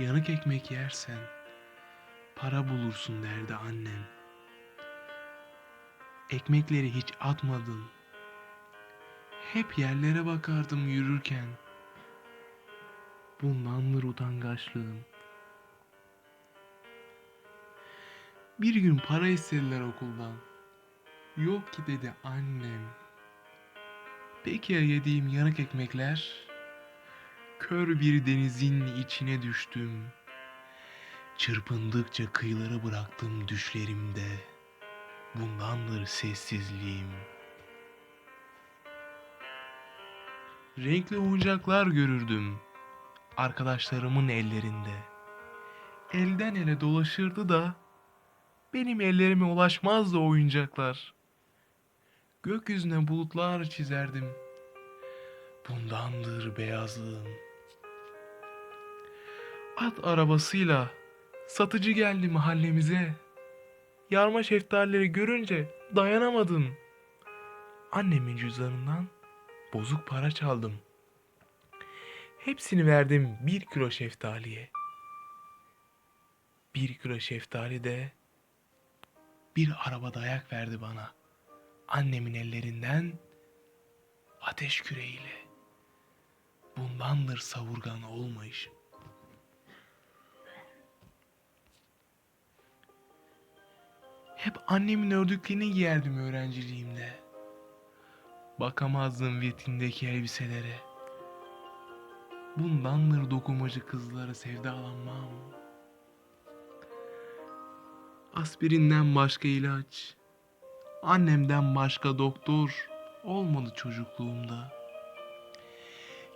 yanık ekmek yersen para bulursun derdi annem. Ekmekleri hiç atmadın. Hep yerlere bakardım yürürken. Bundandır utangaçlığım. Bir gün para istediler okuldan. Yok ki dedi annem. Peki ya yediğim yanık ekmekler? Kör bir denizin içine düştüm. Çırpındıkça kıyıları bıraktım düşlerimde. Bundandır sessizliğim. Renkli oyuncaklar görürdüm arkadaşlarımın ellerinde. Elden ele dolaşırdı da benim ellerime ulaşmazdı oyuncaklar. Gökyüzüne bulutlar çizerdim. Bundandır beyazlığım. At arabasıyla satıcı geldi mahallemize. Yarma şeftalileri görünce dayanamadım. Annemin cüzdanından bozuk para çaldım. Hepsini verdim bir kilo şeftaliye. Bir kilo şeftali de bir araba dayak verdi bana. Annemin ellerinden ateş küreğiyle. Bundandır savurgan olmayışım. Hep annemin ördüklerini giyerdim öğrenciliğimde. Bakamazdım vitrindeki elbiselere. Bundandır dokumacı kızlara sevdalanmam. Aspirinden başka ilaç, annemden başka doktor olmadı çocukluğumda.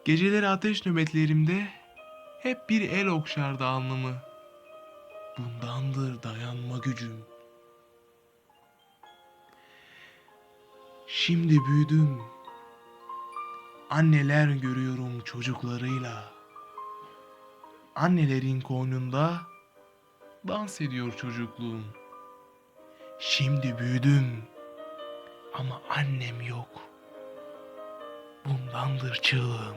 Geceleri ateş nöbetlerimde hep bir el okşardı alnımı. Bundandır dayanma gücüm. Şimdi büyüdüm. Anneler görüyorum çocuklarıyla. Annelerin koynunda dans ediyor çocukluğum. Şimdi büyüdüm ama annem yok. Bundandır çığlığım.